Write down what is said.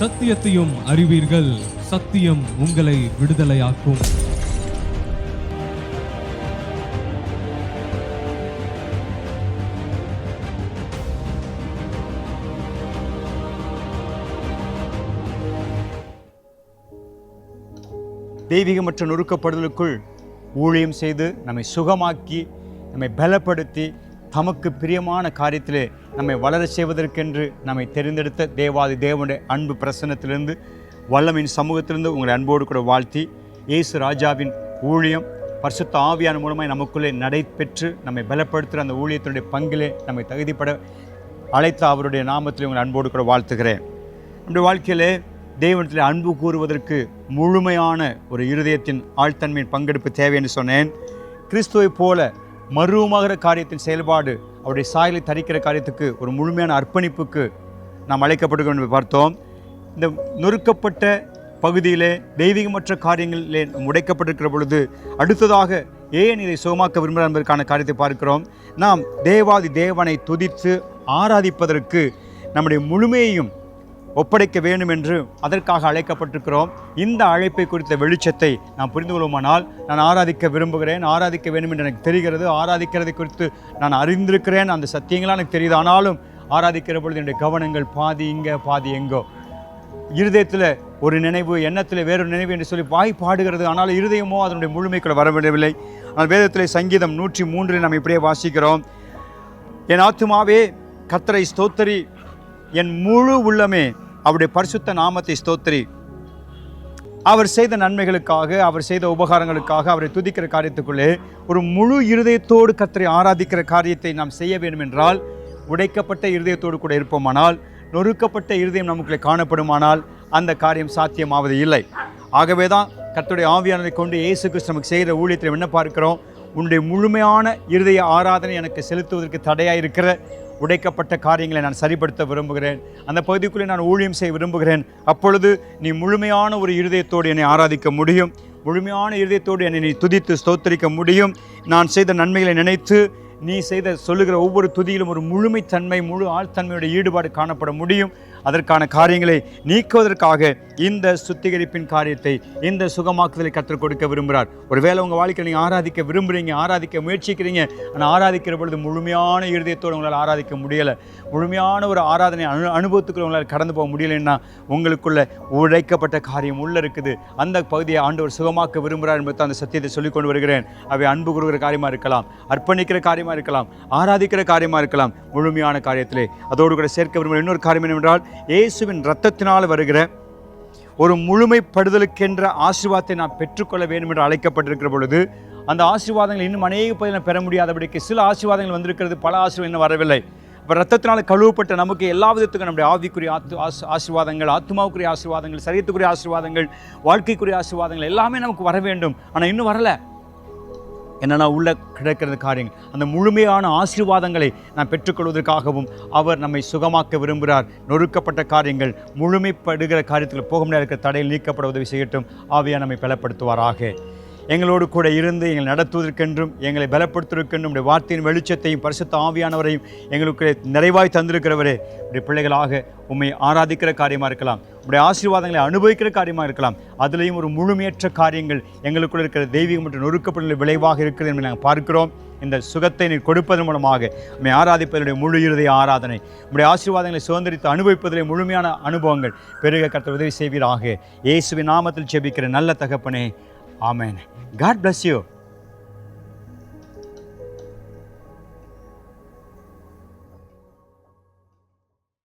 சத்தியத்தையும் அறிவீர்கள். சத்தியம் உங்களை விடுதலையாக்கும். தெய்வீகமற்ற நொறுக்கப்படுதலுக்குள் ஊழியம் செய்து நம்மை சுகமாக்கி நம்மை பலப்படுத்தி தமக்கு பிரியமான காரியத்திலே நம்மை வளர செய்வதற்கென்று நம்மை தெரிந்தெடுத்த தேவாதி தேவனுடைய அன்பு பிரசன்னத்திலிருந்து வல்லமின் சமூகத்திலிருந்து உங்களை அன்போடு கூட வாழ்த்தி இயேசு ராஜாவின் ஊழியம் பரிசுத்த ஆவியான மூலமாக நமக்குள்ளே நடைபெற்று நம்மை பலப்படுத்துகிற அந்த ஊழியத்தினுடைய பங்கிலே நம்மை தகுதிப்பட அழைத்த அவருடைய நாமத்தில் உங்களை அன்போடு கூட வாழ்த்துகிறேன். நம்முடைய வாழ்க்கையிலே தெய்வத்தில் அன்பு கூறுவதற்கு முழுமையான ஒரு இருதயத்தின் ஆழ்த்தன்மையின் பங்கெடுப்பு தேவை என்று சொன்னேன். கிறிஸ்துவை போல மருவமாகிற காரியத்தின் செயல்பாடு அவருடைய சாயலை தரிக்கிற காரியத்துக்கு ஒரு முழுமையான அர்ப்பணிப்புக்கு நாம் அழைக்கப்பட்டிருக்கோம் என்று பார்த்தோம். இந்த நொறுக்கப்பட்ட பகுதியிலே தெய்வீகமற்ற காரியங்களிலே உடைக்கப்பட்டிருக்கிற பொழுது அடுத்ததாக ஏன் இதை சுகமாக்க விரும்புகிறார் என்பதற்கான காரியத்தை பார்க்கிறோம். நாம் தேவாதி தேவனை துதித்து ஆராதிப்பதற்கு நம்முடைய முழுமையையும் ஒப்படைக்க வேண்டும் என்று அதற்காக அழைக்கப்பட்டிருக்கிறோம். இந்த அழைப்பை குறித்த வெளிச்சத்தை நாம் புரிந்து கொள்வோமானால் நான் ஆராதிக்க விரும்புகிறேன் ஆராதிக்க வேண்டும் என்று எனக்கு தெரிகிறது ஆராதிக்கிறது குறித்து நான் அறிந்திருக்கிறேன் அந்த சத்தியங்களாக எனக்கு தெரியுது. ஆனாலும் ஆராதிக்கிற பொழுது என்னுடைய கவனங்கள் பாதி இங்கே பாதி எங்கோ. இருதயத்தில் ஒரு நினைவு எண்ணத்தில் வேறொரு நினைவு என்று சொல்லி வாய் பாடுகிறது. ஆனால் இருதயமோ அதனுடைய முழுமைக்குள்ள வரவிடவில்லை. ஆனால் வேதத்தில் சங்கீதம் நூற்றி மூன்றில் நாம் இப்படியே வாசிக்கிறோம். என் ஆத்துமாவே கத்தரை ஸ்தோத்தரி என் முழு உள்ளமே அவருடைய பரிசுத்த நாமத்தை ஸ்தோத்திரி. அவர் செய்த நன்மைகளுக்காக அவர் செய்த உபகாரங்களுக்காக அவரை துதிக்கிற காரியத்துக்குள்ளே ஒரு முழு இருதயத்தோடு கத்தரை ஆராதிக்கிற காரியத்தை நாம் செய்ய வேண்டும் என்றால் உடைக்கப்பட்ட இருதயத்தோடு கூட இருப்போமானால் நொறுக்கப்பட்ட இருதயம் நமக்குள்ளே காணப்படுமானால் அந்த காரியம் சாத்தியமாவது இல்லை. ஆகவே தான் கத்துடைய ஆவியானதை கொண்டு இயேசு கிறிஸ்து நமக்கு செய்கிற ஊழியத்தில் என்ன பார்க்கிறோம்? உன்னுடைய முழுமையான இருதய ஆராதனை எனக்கு செலுத்துவதற்கு தடையாக இருக்கிற உடைக்கப்பட்ட காரியங்களை நான் சரிப்படுத்த விரும்புகிறேன். அந்த பகுதிக்குள்ளே நான் ஊழியம் செய்ய விரும்புகிறேன். அப்பொழுது நீ முழுமையான ஒரு இருதயத்தோடு என்னை ஆராதிக்க முடியும். முழுமையான இருதயத்தோடு என்னை நீ துதித்து ஸ்தோத்தரிக்க முடியும். நான் செய்த நன்மைகளை நினைத்து நீ செய்த சொல்லுகிற ஒவ்வொரு துதியிலும் ஒரு முழுமைத்தன்மை முழு ஆழ்த்தன்மையோட ஈடுபாடு காணப்பட முடியும். அதற்கான காரியங்களை நீக்குவதற்காக இந்த சுத்திகரிப்பின் காரியத்தை இந்த சுகமாக்குதலை கற்றுக் கொடுக்க விரும்புகிறார். ஒருவேளை உங்கள் வாழ்க்கையில் நீங்கள் ஆராதிக்க விரும்புகிறீங்க ஆராதிக்க முயற்சிக்கிறீங்க ஆனால் ஆராதிக்கிற பொழுது முழுமையான இருதயத்தோடு உங்களால் ஆராதிக்க முடியலை முழுமையான ஒரு ஆராதனை அனு அனுபவத்துக்குள்ள உங்களால் கடந்து போக முடியலைன்னா உங்களுக்குள்ள உழைக்கப்பட்ட காரியம் உள்ள இருக்குது. அந்த பகுதியை ஆண்டவர் சுகமாக்க விரும்புகிறார் என்பது அந்த சத்தியத்தை சொல்லிக் கொண்டு வருகிறேன். அவை அன்பு கொடுக்குற காரியமாக இருக்கலாம் அர்ப்பணிக்கிற காரியமாக இருக்கலாம் ஆராதிக்கிற காரியமாக இருக்கலாம் முழுமையான காரியத்திலே. அதோடு கூட சேர்க்க விரும்புகிற இன்னொரு காரியம் என்னவென்றால் இயேசுவின் இரத்தத்தினால் வருகிற ஒரு முழுமைப்படுதலுக்கென்ற ஆசீர்வாதத்தை நான் பெற்றுக்கொள்ள வேண்டும் என்று அழைக்கப்பட்டிருக்கிற பொழுது அந்த ஆசீர்வாதங்கள் இன்னும் அநேக பகுதியில் பெற முடியாதபடிக்கு சில ஆசீர்வாதங்கள் வந்திருக்கிறது பல ஆசீர்வாதம் இன்னும் வரவில்லை. இப்போ ரத்தத்தினால் கழுவப்பட்ட நமக்கு எல்லா விதத்துக்கும் நம்முடைய ஆவிக்குரிய ஆத்து ஆஸ் ஆசீர்வாதங்கள் ஆத்மாவுக்குரிய ஆசீர்வாதங்கள் சரீரத்துக்குரிய ஆசீர்வாதங்கள் வாழ்க்கைக்குரிய ஆசீர்வாதங்கள் எல்லாமே நமக்கு வர வேண்டும். ஆனால் இன்னும் வரலை. என்னென்னா உள்ள கிடக்கிறது காரியங்கள். அந்த முழுமையான ஆசீர்வாதங்களை நாம் பெற்றுக்கொள்வதற்காகவும் அவர் நம்மை சுகமாக்க விரும்புகிறார். நொறுக்கப்பட்ட காரியங்கள் முழுமைப்படுகிற காரியத்தில் போக முடியாத இருக்கிற தடையில் நீக்கப்பட உதவி செய்யட்டும். ஆவியா நம்மை பலப்படுத்துவாராக. எங்களோடு கூட இருந்து எங்களை நடத்துவதற்கென்றும் எங்களை பலப்படுத்துவதற்கென்றும் உடைய வார்த்தையின் வெளிச்சத்தையும் பரிசுத்த ஆவியானவரையும் எங்களுக்கு நிறைவாய் தந்திருக்கிறவரே. உடைய பிள்ளைகளாக உண்மை ஆராதிக்கிற காரியமாக இருக்கலாம். உடைய ஆசீர்வாதங்களை அனுபவிக்கிற காரியமாக இருக்கலாம். அதுலேயும் ஒரு முழுமையற்ற காரியங்கள் எங்களுக்குள்ள இருக்கிற தெய்வீகம் மற்றும் நொறுக்கப்பட்ட விளைவாக இருக்கிறது என்று நாங்கள் பார்க்கிறோம். இந்த சுகத்தை நீர் கொடுப்பதன் மூலமாக நம்மை ஆராதிப்பதனுடைய முழு இறுதி ஆராதனை உடைய ஆசீர்வாதங்களை சுதந்திரித்து அனுபவிப்பதிலே முழுமையான அனுபவங்கள் பெருக கருத்த உதவி செய்வீராக. இயேசுவின் நாமத்தில் செபிக்கிற நல்ல தகப்பனே ஆமேன். God bless you